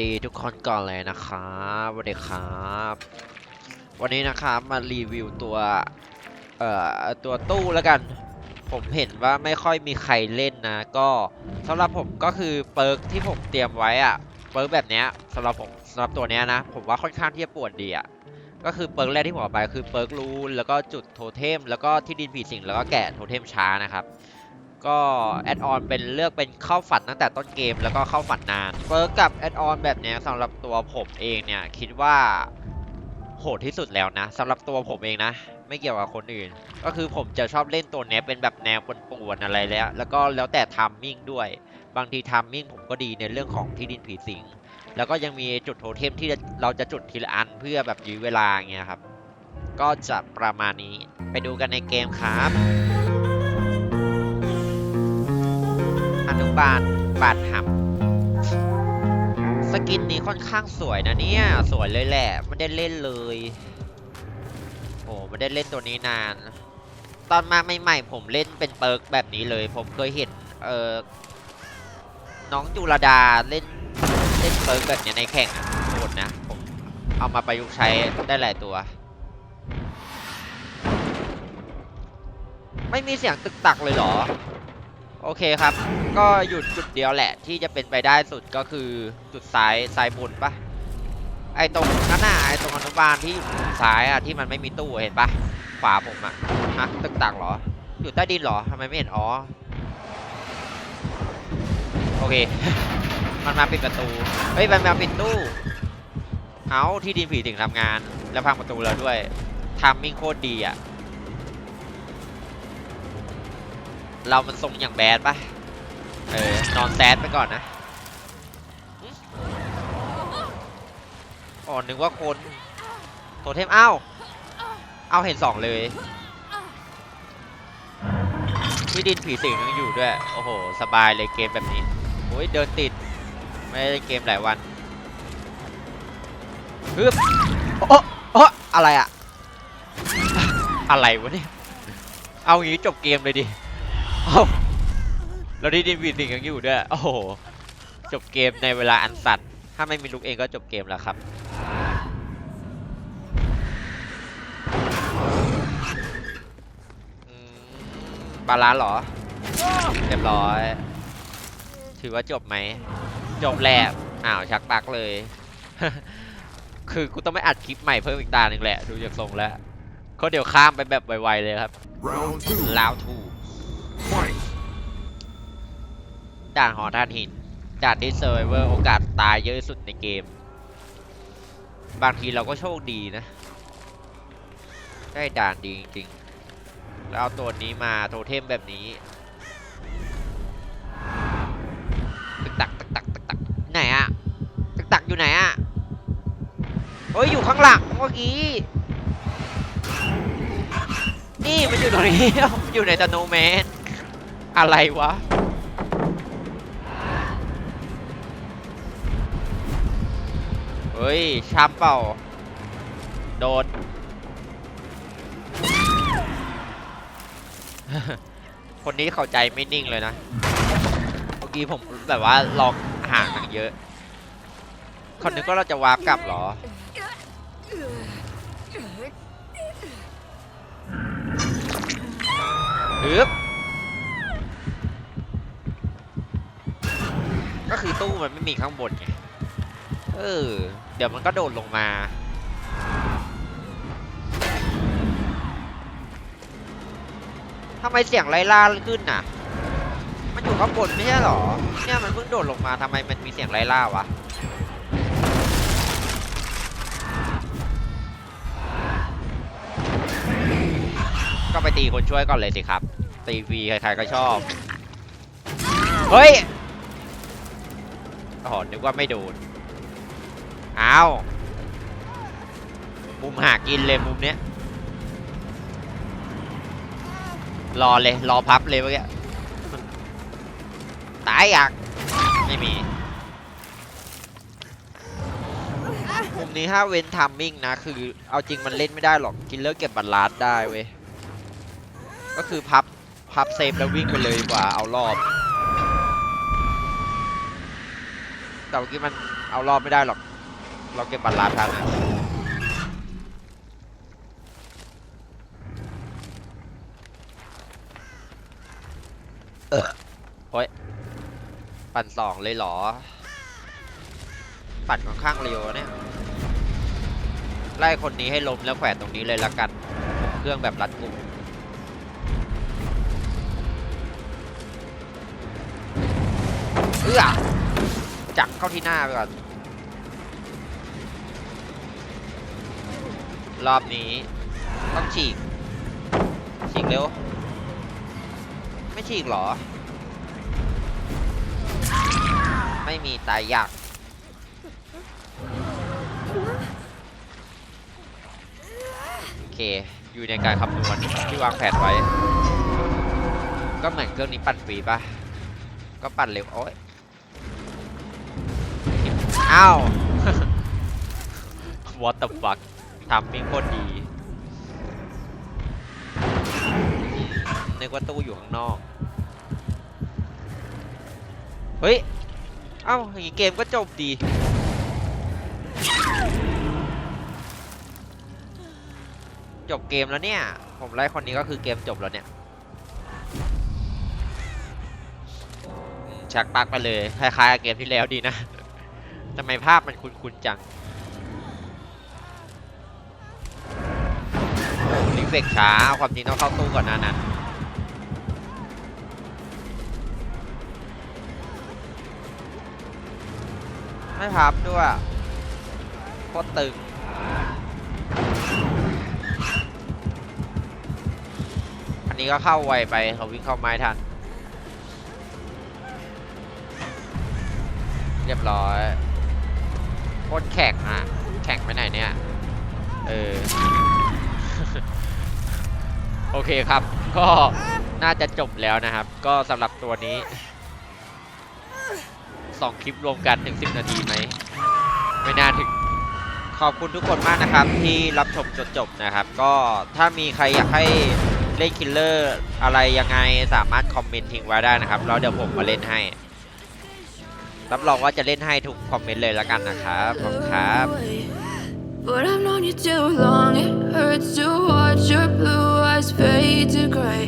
ดีทุกคนก่อนเลยนะครับสวัสดีครับ วันนี้นะครับมารีวิวตัว เอ่อ ตัวตู้แล้วกัน ผมเห็นว่าไม่ค่อยมีใครเล่นนะ ก็สำหรับผมก็คือเปิร์กที่ผมเตรียมไว้อะเปิร์กแบบเนี้ยสำหรับผมสำหรับตัวเนี้ยนะ ผมว่าค่อนข้างที่จะปวดดีอะก็คือเปิร์กแรกที่ผมเอาไปคือเปิร์กรูนแล้วก็จุดโทเทม แล้วก็ที่ดินผีสิงแล้วก็แกะโทเทมช้านะครับ ก็แอดออนเป็นเลือกเป็นเข้าฝันตั้งแต่ต้นเกมแล้วก็เข้าฝันนานเปิร์กกับแอดออนแบบนี้สำหรับตัวผมเองเนี่ยคิดว่าโหดที่สุดแล้วนะสำหรับตัวผมเองนะ ไม่เกี่ยวกับคนอื่น ก็คือผมจะชอบเล่นตัวเนี้เป็นแบบแนวป่วนๆอะไรแล้ว แล้วก็แล้วแต่ทัมมิ่งด้วย บางทีทัมมิ่งผมก็ดีในเรื่องของที่ดินผีสิงแล้วก็ยังมีจุดโทเทมที่เราจะจุดทีละอันเพื่อแบบยื้อเวลาอย่างเงี้ยครับ ก็จะประมาณนี้ไปดูกันในเกมครับ นุบาลบาดหำสกินนี้ค่อนข้างสวยนะเนี่ย สวยเลยแหละ ไม่ได้เล่นเลย โอ้ไม่ได้เล่นตัวนี้นาน ตอนมาใหม่ๆผมเล่นเป็นเปิร์กแบบนี้เลย ผมเคยเห็นเออน้องจุลดาเล่นเล่นเปิร์กแบบเนี้ยในแข่งอะโหดนะ ผมเอามาประยุกต์ใช้ได้หลายตัว ไม่มีเสียงตึกตักเลยเหรอ โอเคครับ ก็หยุดจุดเดียวแหละ ที่จะเป็นไปได้สุดก็คือจุดซ้ายซ้ายบนปะไอตรงนั้นน่ะไอตรงอนุบาลที่อยู่ซ้ายอะที่มันไม่มีตู้เห็นปะขวาผมอะฮะตึกตักเหรอ อยู่ใต้ดินเหรอทำไมไม่เห็นอ๋อโอเค มันมาปิดประตู เฮ้ย มันมาปิดตู้ เอาที่ดินผีถึงทำงาน แล้วพังประตูแล้วด้วยทามมิ่งโคตรดีอะ เรามันทรงอย่างแบดปะเออนอนแซดไปก่อนนะอ๋อนึกว่าคนโทเทมอ้าวเอาเห็นสองเลยพี่ดินผีสิงยังอยู่ด้วย โอ้โห สบายเลยเกมแบบนี้โอ้ยเดินติด ไม่ได้เล่นเกมหลายวันฮึบโอ้โอ้อะไรอะอะไรวะเนี่ย เอางี้จบเกมเลยดิ เอาแล้วที่ดินวีสิงยังอยู่ด้วย โอ้โห จบเกมในเวลาอันสั้นถ้าไม่มีลูกเองก็จบเกมแล้วครับอืมบาลานซ์เหรอ เรียบร้อย ถือว่าจบไหม จบแล้วอ้าวชักปลักเลย คือกูต้องไม่อัดคลิปใหม่เพิ่มอีกตาหนึ่งแหละ ดูจากทรงแล้วก็เดี๋ยวข้ามไปแบบไวๆเลยครับ Round two, ลาวถูก fight! ด่านหอท่านหินด่านที่เซอร์ไวเวอร์โอกาสตายเยอะที่สุดในเกม บางทีเราก็โชคดีนะ ได้ด่านดีจริงๆ แล้วเอาตัวนี้มาโทเทมแบบนี้ตึกตักตึกตักตึกตักไหนอะตึกตักอยู่ไหนอะเฮ้ยอยู่ข้างหลังเมื่อกี้ นี่มันอยู่ตรงนี้มันอยู่ในตโนแมน อะไรวะ เฮ้ยช้ำเปล่า โดน คนนี้เข้าใจไม่นิ่งเลยนะ เมื่อกี้ผมแบบว่าลองห่างกันเยอะ คนนึงกว่าเราจะวาร์ปกลับเหรอฮึบ คือตู้มันไม่มีข้างบนไง เออ เดี๋ยวมันก็โดดลงมาทำไมเสียงไล่ล่าขึ้นน่ะ มันอยู่ข้างบนไม่ใช่หรอ เนี่ยมันเพิ่งโดดลงมาทำไมมันมีเสียงไล่ล่าวะ ก็ไปตีคนช่วยก่อนเลยสิครับ ตีฟรีใครๆก็ชอบ เฮ้ย โอ้โหนึกว่าไม่โดนอ้าวมุมหากินเลยมุมเนี้ยรอเลยรอพับเลยเมื่อกี้ตายอยากไม่มีมุมนี้ถ้าเว้นทัมมิ่งนะ คือเอาจริงมันเล่นไม่ได้หรอกกินเลิกเก็บบัตรลาดได้เว้ยก็คือพับพับเซฟแล้ววิ่งไปเลยดีกว่าเอารอบ แต่เมื่อกี้มันเอารอบไม่ได้หรอก เราเก็บบัตรลาทันนะเออโอ้ย ปั่นสองเลยเหรอ ปั่นค่อนข้างเร็วเนี่ย ไล่คนนี้ให้ล้มแล้วแขวนตรงนี้เลยละกัน เครื่องแบบรัดกุมเอื้อ จักเข้าที่หน้าไปก่อน รอบนี้ ต้องฉีก ฉีกเร็ว ไม่ฉีกหรอ ไม่มีตายยากโอเค อยู่ในการคำนวณที่วางแผนไว้ ก็เหมือนเครื่องนี้ปั่นฟรีปะก็ปั่นเร็วโอ้ยาว What the fuck ทำมิ่งโคตรดี นึกว่าตู้อยู่ข้างนอก เฮ้ย เอ้าอย่างนี้เกมก็จบดี จบเกมแล้วเนี่ย ผมไล่คนนี้ก็คือเกมจบแล้วเนี่ยชักปักไปเลย คล้ายๆกับเกมที่แล้วดีนะ ทำไมภาพมันคุ้นๆจังรีเฟกช้าความจริงต้องเข้าตู้ก่อนน้านั้นไม่พับด้วยโคตรตึงอันนี้ก็เข้าไวไปเขาวิ่งเข้าไม้ทัน เรียบร้อย คตรแข่งอะแข่งไปไหนเนี่ย เออ โอเคครับ ก็น่าจะจบแล้วนะครับ ก็สำหรับตัวนี้สองคลิปรวมกันถึง 10 นาทีไหม ไม่น่าถึง ขอบคุณทุกคนมากนะครับ ที่รับชมจนจบนะครับ ก็ถ้ามีใครอยากให้เล่นคิลเลอร์อะไรยังไงสามารถคอมเมนต์ทิ้งไว้ได้นะครับ แล้วเดี๋ยวผมมาเล่นให้ รับรองว่าจะเล่นให้ทุกคอมเมนต์เลยละกันนะครับขอบคุณครับ But I've known you too long, it hurts to watch your blue eyes fade to gray.